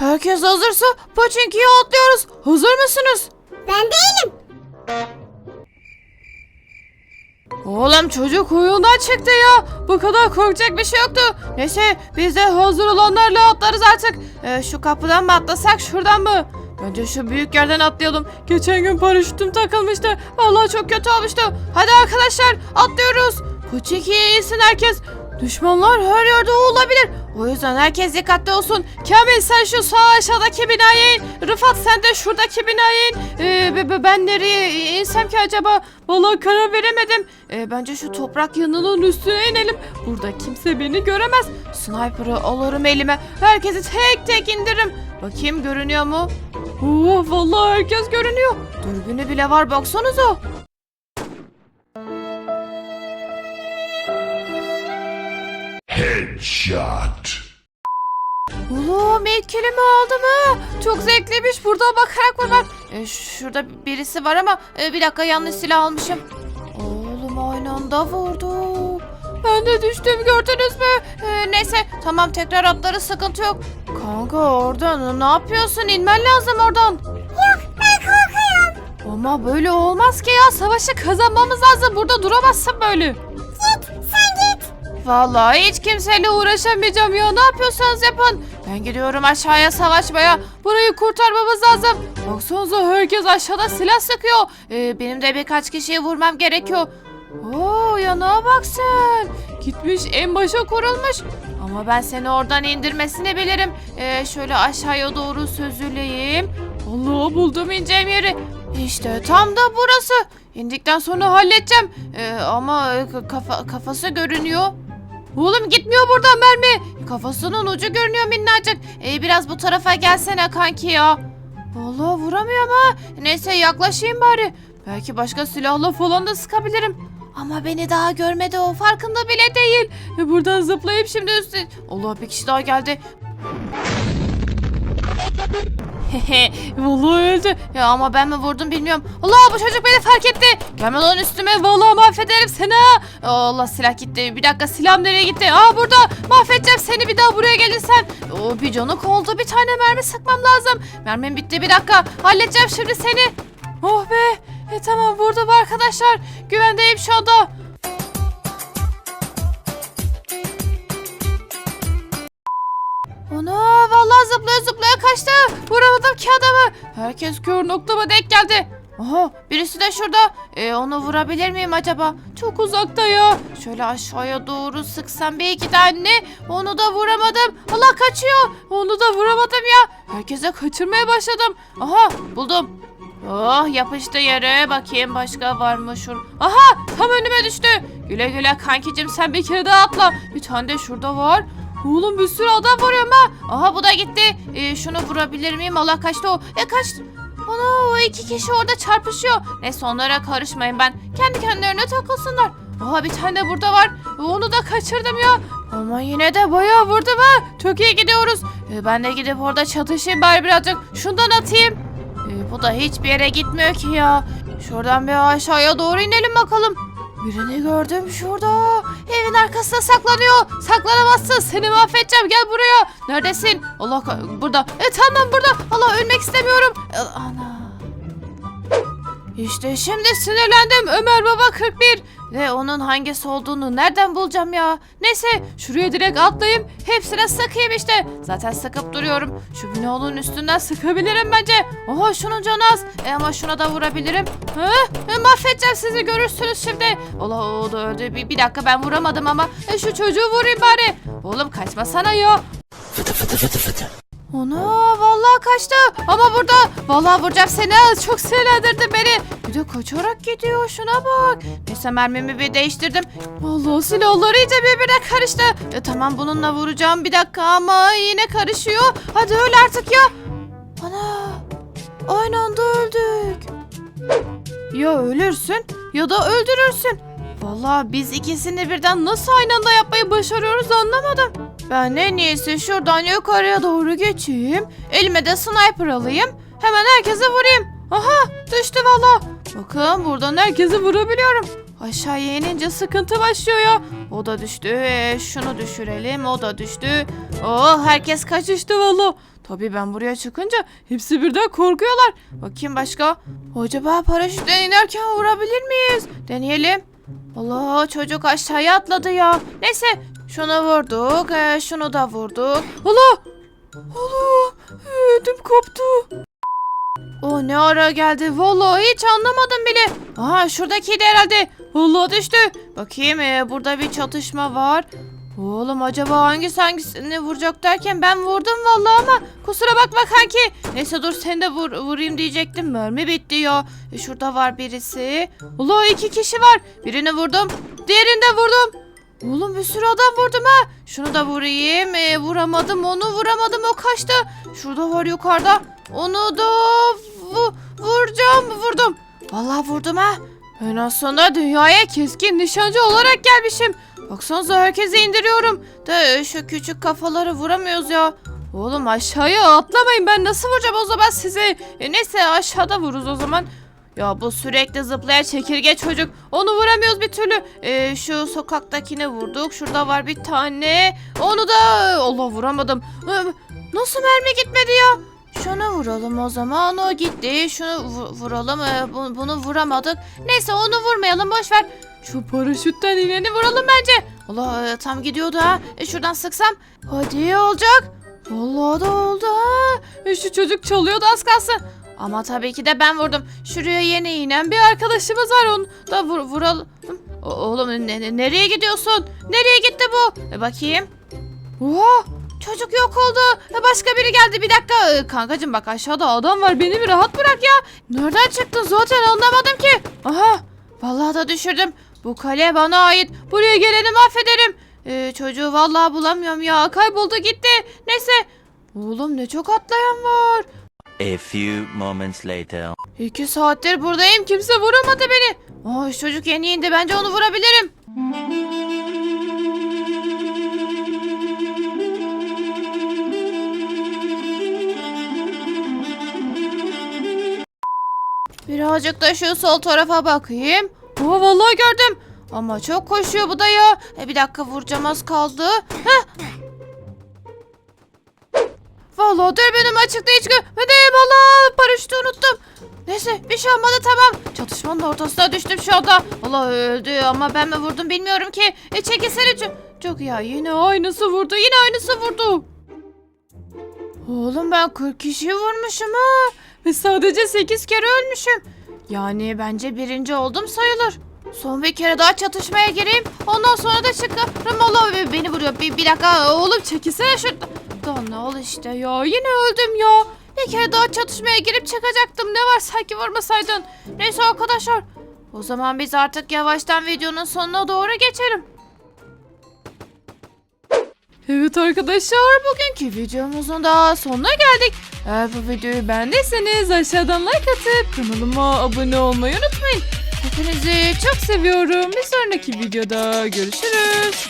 Herkes hazırsa Pochinki'ye atlıyoruz. Hazır mısınız? Ben değilim. Oğlum çocuk huyundan çıktı ya. Bu kadar korkacak bir şey yoktu. Neyse biz de hazır olanlarla atlarız artık. Ee, şu kapıdan mı atlasak şuradan mı? Bence şu büyük yerden atlayalım. Geçen gün paraşütüm takılmıştı. Vallahi çok kötü olmuştu. Hadi arkadaşlar atlıyoruz. Pochinki'ye insin herkes. Düşmanlar her yerde olabilir. O yüzden herkes dikkatli olsun. Kamil sen şu sağ aşağıdaki binaya in. Rıfat sen de şuradaki binaya in. Ee, be- be- ben nereye insem ki acaba? Vallahi karar veremedim. Ee, bence şu toprak yanının üstüne inelim. Burada kimse beni göremez. Sniper'ı alırım elime. Herkesi tek tek indiririm. Bakayım görünüyor mu? Oo, vallahi herkes görünüyor. Dürbünü bile var baksanıza. Headshot. Oğlum ilk kelime aldı mı? Çok zevkliymiş. Burada bakarak vurmak. E, şurada birisi var ama e, bir dakika yanlış silah almışım. Oğlum aynı anda vurdum. Ben de düştüm gördünüz mü? E, neyse tamam tekrar atları sıkıntı yok. Kanka oradan ne yapıyorsun? İnmen lazım oradan. Yok ben korkuyorum. Ama böyle olmaz ki ya. Savaşı kazanmamız lazım. Burada duramazsın böyle. Vallahi hiç kimseyle uğraşamayacağım ya. Ne yapıyorsanız yapın. Ben gidiyorum aşağıya savaşmaya. Burayı kurtarmamız lazım. Baksanıza herkes aşağıda silah sıkıyor. Ee, benim de birkaç kişiyi vurmam gerekiyor. Oo yanağa bak sen. Gitmiş en başa kurulmuş. Ama ben seni oradan indirmesini bilirim. Ee, şöyle aşağıya doğru süzüleyim. Allah buldum ineceğim yeri. İşte tam da burası. İndikten sonra halledeceğim. Ee, ama e, kafa, kafası görünüyor. Oğlum gitmiyor buradan mermi. Kafasının ucu görünüyor minnacık. Ee, biraz bu tarafa gelsene kanki ya. Vallahi vuramıyor ama. Neyse yaklaşayım bari. Belki başka silahla falan da sıkabilirim. Ama beni daha görmedi o farkında bile değil. E, buradan zıplayıp şimdi üstüne... Allah bir kişi daha geldi. Vallahi öldü. Ya ama ben mi vurdum bilmiyorum. Allah bu çocuk beni fark etti. Gelme lan üstüme vallahi mahvederim seni. Allah silah gitti. Bir dakika silahım nereye gitti? Aa burada mahvedeceğim seni bir daha buraya gelirsen. O bir canı oldu bir tane mermi sıkmam lazım. Mermim bitti bir dakika. Halledeceğim şimdi seni. Oh be. E tamam vurdum arkadaşlar. Güvendeyim şu anda. Ana vallahi zıplaya zıplaya kaçtı. Vuramadım ki adamı. Herkes kör noktama denk geldi. Aha birisi de şurada. E, onu vurabilir miyim acaba? Çok uzakta ya. Şöyle aşağıya doğru sıksam bir iki tane. Onu da vuramadım. Allah kaçıyor. Onu da vuramadım ya. Herkese kaçırmaya başladım. Aha buldum. Oh yapıştı yere. Bakayım başka var mı şur. Aha tam önüme düştü. Güle güle kankicim sen bir kere daha atla. Bir tane de şurada var. Oğlum bir sürü adam vuruyorum ha. Aha bu da gitti. Ee, şunu vurabilir miyim? Allah kaçtı o. E kaçtı. Ana o iki kişi orada çarpışıyor. Neyse onlara karışmayın ben. Kendi kendilerine takılsınlar. Aha bir tane de burada var. Onu da kaçırdım ya. Ama yine de bayağı vurdum ha. Çok gidiyoruz. Ee, ben de gidip orada çatışayım bari birazcık. Şundan atayım. Ee, bu da hiçbir yere gitmiyor ki ya. Şuradan bir aşağıya doğru inelim bakalım. Birini gördüm şurada. Evin arkasına saklanıyor. Saklanamazsın. Seni mahvedeceğim. Gel buraya. Neredesin? Allah burada. E tamam burada. Allah ölmek istemiyorum. E, Ana. İşte şimdi sinirlendim. Ömer Baba 41. Ve onun hangisi olduğunu nereden bulacağım ya? Neyse şuraya direkt atlayayım. Hepsine sıkayım işte. Zaten sıkıp duruyorum. Şu binanın üstünden sıkabilirim bence. Oha şunun canı az. E, ama şuna da vurabilirim. Hı? E, mahvedeceğim sizi görürsünüz şimdi. Allah o da öldü. Bir, bir dakika ben vuramadım ama. E, şu çocuğu vurayım bari. Oğlum kaçmasana ya. Ana vallahi kaçtı. Ama burada vallahi vuracağım seni çok sinirlendirdin beni. Bir de kaçarak gidiyor şuna bak. Neyse mermimi bir değiştirdim. Vallahi silahları iyice birbirine karıştı. E, tamam bununla vuracağım bir dakika ama yine karışıyor. Hadi öl artık ya. Ana aynı anda öldük. Ya ölürsün ya da öldürürsün. Vallahi biz ikisini birden nasıl aynı anda yapmayı başarıyoruz anlamadım. Ben en iyisi şuradan yukarıya doğru geçeyim. Elime de sniper alayım. Hemen herkese vurayım. Aha düştü valla. Bakın buradan herkesi vurabiliyorum. Aşağıya inince sıkıntı başlıyor ya. O da düştü. Ee, şunu düşürelim. O da düştü. Oh herkes kaçıştı valla. Tabii ben buraya çıkınca hepsi birden korkuyorlar. Bakayım başka. Acaba paraşütten inerken vurabilir miyiz? Deneyelim. Allah çocuk aşağıya atladı ya. Neyse şunu vurduk. ee, şunu da vurduk. Allah. Allah. Ödüm koptu. O ne ara geldi? Vallahi hiç anlamadım bile. Aha şuradakiydi herhalde. Vallahi düştü. Bakayım ee, burada bir çatışma var. Oğlum acaba hangisi hangisini vuracak derken ben vurdum vallahi ama kusura bakma kanki. Neyse dur seni de vur, vurayım diyecektim. Mermi bitti ya. E, şurada var birisi. Allah iki kişi var. Birini vurdum. Diğerini de vurdum. Oğlum bir sürü adam vurdum ha. Şunu da vurayım. E, vuramadım onu vuramadım o kaçtı. Şurada var yukarıda. Onu da vu- vuracağım vurdum. Vallahi vurdum ha. Ben aslında dünyaya keskin nişancı olarak gelmişim. Baksanıza herkese indiriyorum. Da şu küçük kafaları vuramıyoruz ya. Oğlum aşağıya atlamayın ben nasıl vuracağım o zaman size. E, neyse aşağıda vururuz o zaman. Ya bu sürekli zıplayan çekirge çocuk. Onu vuramıyoruz bir türlü. E, şu sokaktakine vurduk. Şurada var bir tane. Onu da Allah vuramadım. E, Nasıl mermi gitmedi ya? Şunu vuralım o zaman. O gitti. Şunu vu- vuralım. E, bu- bunu vuramadık. Neyse onu vurmayalım boş ver. Şu paraşütten ineni vuralım bence. Allah e, tam gidiyordu ha. E, şuradan sıksam. Hadi olacak. Vallahi da oldu ha. E, şu çocuk çalıyordu az kalsın. Ama tabii ki de ben vurdum. Şuraya yeni inen bir arkadaşımız var. Onu da vur, vuralım. O- oğlum ne- ne- nereye gidiyorsun? Nereye gitti bu? E, bakayım. Oha! Çocuk yok oldu. E, Başka biri geldi. Bir dakika. E, Kankacığım bak aşağıda adam var. Beni bir rahat bırak ya. Nereden çıktın zaten anlamadım ki. Aha! Vallahi da düşürdüm. Bu kale bana ait. Buraya geleni mahvederim. Ee, çocuğu vallahi bulamıyorum ya. Kayboldu gitti. Neyse. Oğlum ne çok atlayan var. A few moments later. İki saattir buradayım. Kimse vuramadı beni. Şu çocuk yeni indi. Bence onu vurabilirim. Birazcık da şu sol tarafa bakayım. Aa, vallahi gördüm. Ama çok koşuyor bu da ya. E, bir dakika vuracağım az kaldı. Heh. Vallahi dürbünüm açıkta hiç görmedim. Allah paraşütü unuttum. Neyse bir şey olmadı tamam. Çatışmanın ortasına düştüm şu anda. Allah öldü ama ben mi vurdum bilmiyorum ki. E çekilsene çok. Çok ya yine aynısı vurdu yine aynısı vurdu. Oğlum ben 40 kişi vurmuşum ha. Ve sadece 8 kere ölmüşüm. Yani bence birinci oldum sayılır. Son bir kere daha çatışmaya gireyim. Ondan sonra da çıkarım. Allah be- beni vuruyor. Bir, bir dakika oğlum çekilsene şuradan. Ne ol işte ya. Yine öldüm ya. Bir kere daha çatışmaya girip çıkacaktım. Ne var sanki vurmasaydın. Neyse arkadaşlar. O zaman biz artık yavaştan videonun sonuna doğru geçelim. Evet arkadaşlar bugünkü videomuzun da sonuna geldik. Eğer bu videoyu beğendiyseniz aşağıdan like atıp kanalıma abone olmayı unutmayın. Hepinizi çok seviyorum. Bir sonraki videoda görüşürüz.